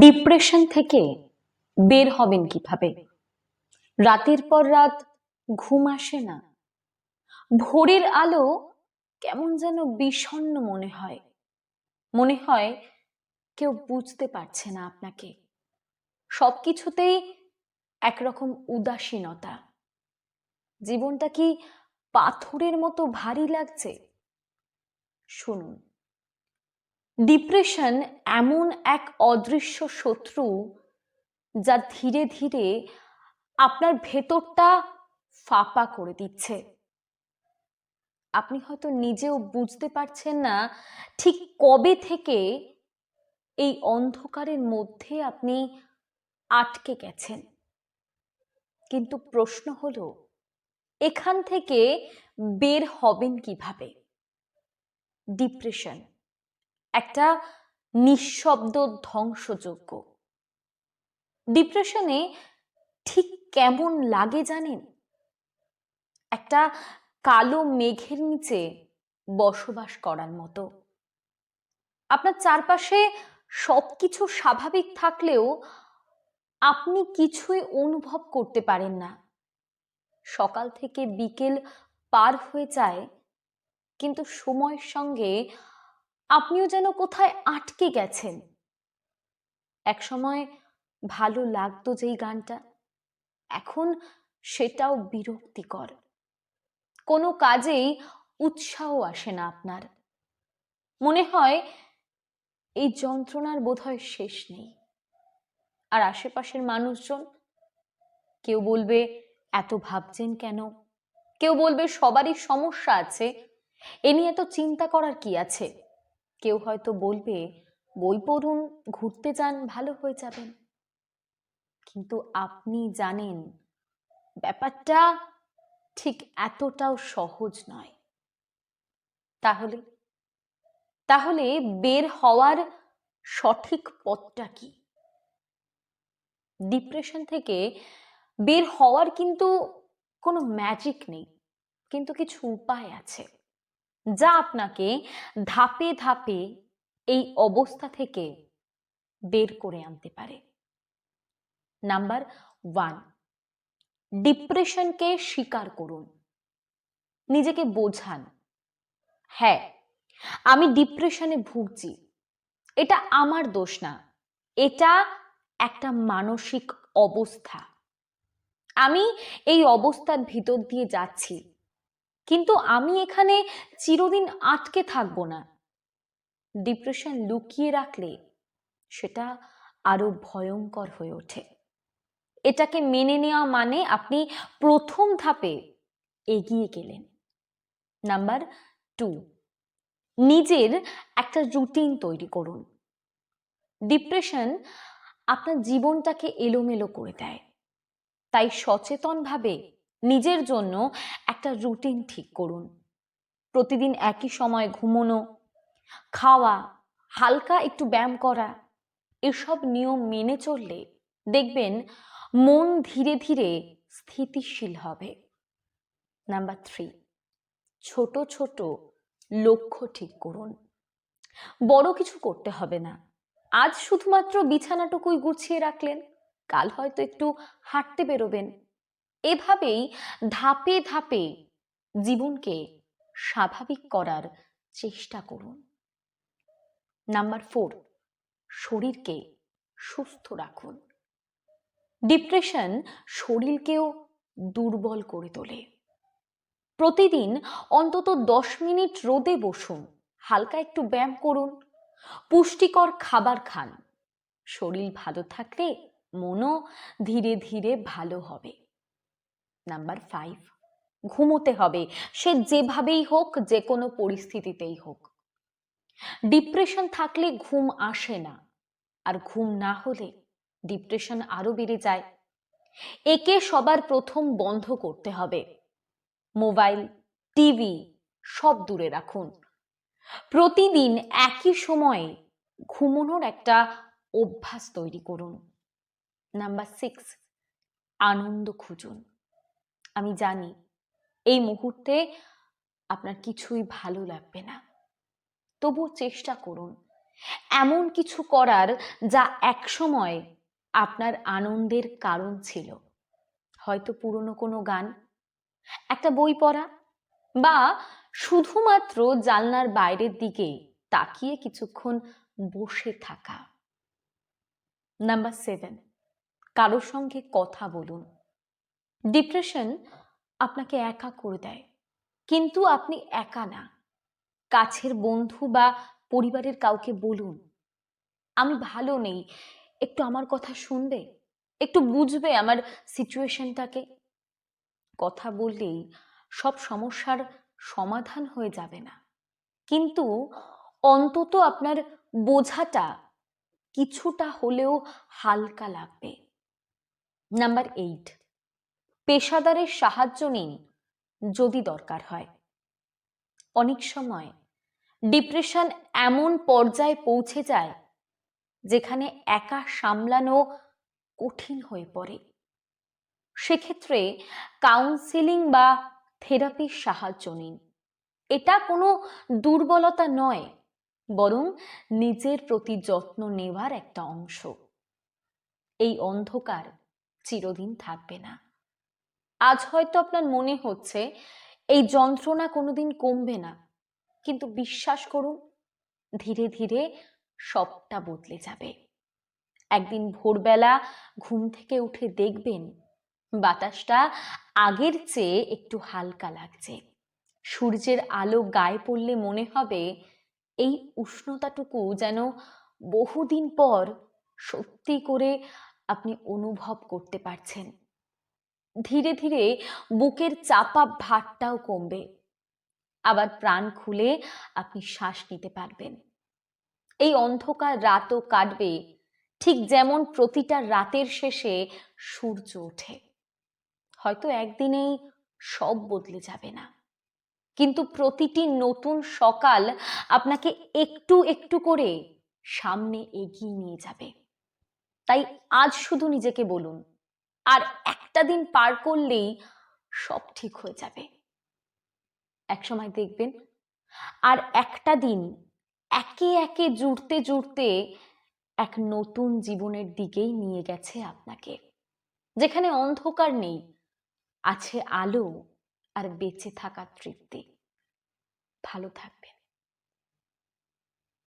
Depression থেকে বের হবেন কীভাবে? রাতের পর রাত ঘুম আসে না। ভোরের আলো কেমন যেন বিষণ্ণ মনে হয়। মনে হয় কেউ বুঝতে পারছে না আপনাকে। সবকিছুতেই একরকম উদাসীনতা। জীবনটা কি পাথরের মতো ভারী লাগছে? শুনুন। ডিপ্রেশন এমন এক অদৃশ্য শত্রু যা ধীরে ধীরে আপনার ভেতরটা ফাঁপা করে দিচ্ছে। আপনি হয়তো নিজেও বুঝতে পারছেন না ঠিক কবে থেকে এই অন্ধকারের মধ্যে আপনি আটকে গেছেন। কিন্তু প্রশ্ন হলো, এখান থেকে বের হবেন কীভাবে? ডিপ্রেশন একটা নিঃশব্দ ধ্বংসযোগ্য ডিপ্রেশনে ঠিক কেমন লাগে জানেন? একটা কালো মেঘের নিচে বসবাস করার মতো। আপনার চারপাশে সবকিছু স্বাভাবিক থাকলেও আপনি কিছুই অনুভব করতে পারেন না। সকাল থেকে বিকেল পার হয়ে যায়, কিন্তু সময়ের সঙ্গে আপনিও যেন কোথায় আটকে গেছেন। একসময় ভালো লাগতো যেই গানটা, এখন সেটাও বিরক্তিকর। কোনো কাজেই উৎসাহ আসে না আপনার। মনে হয় এই যন্ত্রণার বোধহয় শেষ নেই। আর আশেপাশের মানুষজন, কেউ বলবে, এত ভাবছেন কেন? কেউ বলবে, সবারই সমস্যা আছে। এ নিয়ে এত চিন্তা করার কি আছে? কেউ হয়তো বলবে, বই পড়ুন, ঘুরতে যান, ভালো হয়ে যাবেন। কিন্তু আপনি জানেন, ব্যাপারটা ঠিক এতটাও সহজ নয়। তাহলে তাহলে বের হওয়ার সঠিক পথটা কি? ডিপ্রেশন থেকে বের হওয়ার কিন্তু কোনো ম্যাজিক নেই, কিন্তু কিছু উপায় আছে। যা আপনাকে ধাপে ধাপে এই অবস্থা থেকে বের করে আনতে পারে। নাম্বার ওয়ান, ডিপ্রেশনকে স্বীকার করুন। নিজেকে বোঝান। হ্যাঁ আমি ডিপ্রেশনে ভুগছি। এটা আমার দোষ না। এটা একটা মানসিক অবস্থা। আমি এই অবস্থার ভিতর দিয়ে যাচ্ছি। কিন্তু আমি এখানে চিরদিন আটকে থাকব না। ডিপ্রেশন লুকিয়ে রাখলে সেটা আরও ভয়ঙ্কর হয়ে ওঠে। এটাকে মেনে নেওয়া মানে আপনি প্রথম ধাপে এগিয়ে গেলেন। নাম্বার টু, নিজের একটা রুটিন তৈরি করুন। ডিপ্রেশন আপনার জীবনটাকে এলোমেলো করে দেয়। তাই সচেতনভাবে নিজের জন্য একটা রুটিন ঠিক করুন। প্রতিদিন একই সময় ঘুমোনো, খাওয়া, হালকা একটু ব্যায়াম করা, এসব নিয়ম মেনে চললে দেখবেন মন ধীরে ধীরে স্থিতিশীল হবে। নাম্বার থ্রি ছোট ছোট লক্ষ্য ঠিক করুন। বড় কিছু করতে হবে না। আজ শুধুমাত্র বিছানাটুকুই গুছিয়ে রাখলেন, কাল হয়তো একটু হাঁটতে বেরোবেন। এভাবেই ধাপে ধাপে জীবনকে স্বাভাবিক করার চেষ্টা করুন। নাম্বার ফোর, শরীরকে সুস্থ রাখুন। ডিপ্রেশন শরীরকেও দুর্বল করে তোলে। প্রতিদিন অন্তত দশ মিনিট রোদে বসুন, হালকা একটু ব্যায়াম করুন, পুষ্টিকর খাবার খান। শরীর ভালো থাকলে মনও ধীরে ধীরে ভালো হবে। নাম্বার ফাইভ ঘুমোতে হবে। সে যেভাবেই হোক, যে কোনো পরিস্থিতিতেই হোক। ডিপ্রেশন থাকলে ঘুম আসে না। আর ঘুম না হলে ডিপ্রেশন আরও বেড়ে যায়। একে সবার প্রথম বন্ধ করতে হবে। মোবাইল টিভি সব দূরে রাখুন। প্রতিদিন একই সময়ে ঘুমানোর একটা অভ্যাস তৈরি করুন। নাম্বার সিক্স আনন্দ খুঁজুন। আমি জানি, এই মুহূর্তে আপনার কিছুই ভালো লাগবে না। তবু চেষ্টা করুন। এমন কিছু করার যা একসময় আপনার আনন্দের কারণ ছিল। হয়তো পুরনো কোনো গান, একটা বই পড়া, বা শুধুমাত্র জানলার বাইরের দিকে তাকিয়ে কিছুক্ষণ বসে থাকা। নাম্বার সেভেন, কারোর সঙ্গে কথা বলুন। ডিপ্রেশন আপনাকে একা করে দেয়। কিন্তু আপনি একা না। কাছের বন্ধু বা পরিবারের কাউকে বলুন, আমি ভালো নেই, একটু আমার কথা শুনবে, একটু বুঝবে আমার সিচুয়েশনটাকে কথা বললেই সব সমস্যার সমাধান হয়ে যাবে না। কিন্তু অন্তত আপনার বোঝাটা কিছুটা হলেও হালকা লাগবে। নাম্বার এইট পেশাদারের সাহায্য নিন যদি দরকার হয়। অনেক সময় ডিপ্রেশন এমন পর্যায়ে পৌঁছে যায় যেখানে একা সামলানো কঠিন হয়ে পড়ে। সেক্ষেত্রে কাউন্সিলিং বা থেরাপির সাহায্য নিন। এটা কোনো দুর্বলতা নয়, বরং নিজের প্রতি যত্ন নেওয়ার একটা অংশ। এই অন্ধকার চিরদিন থাকবে না। আজ হয়তো আপনার মনে হচ্ছে এই যন্ত্রণা কোনোদিন কমবে না, কিন্তু বিশ্বাস করুন, ধীরে ধীরে সবটা বদলে যাবে। একদিন ভোরবেলা ঘুম থেকে উঠে দেখবেন বাতাসটা আগের চেয়ে একটু হালকা লাগছে। সূর্যের আলো গায়ে পড়লে মনে হবে এই উষ্ণতাটুকু যেন বহুদিন পর সত্যি করে আপনি অনুভব করতে পারছেন। ধীরে ধীরে বুকের চাপা ভারটাও কমবে। আবার প্রাণ খুলে আপনি শ্বাস নিতে পারবেন। এই অন্ধকার রাতও কাটবে, ঠিক যেমন প্রতিটা রাতের শেষে সূর্য ওঠে। হয়তো একদিনেই সব বদলে যাবে না। কিন্তু প্রতিটি নতুন সকাল আপনাকে একটু একটু করে সামনে এগিয়ে নিয়ে যাবে। তাই আজ শুধু নিজেকে বলুন আর একটা দিন পার করলেই সব ঠিক হয়ে যাবে। একসময় দেখবেন, আর একটা দিন একে একে জুড়তে জুড়তে এক নতুন জীবনের দিকেই নিয়ে গেছে আপনাকে। যেখানে অন্ধকার নেই, আছে আলো আর বেঁচে থাকার তৃপ্তি। ভালো থাকবেন।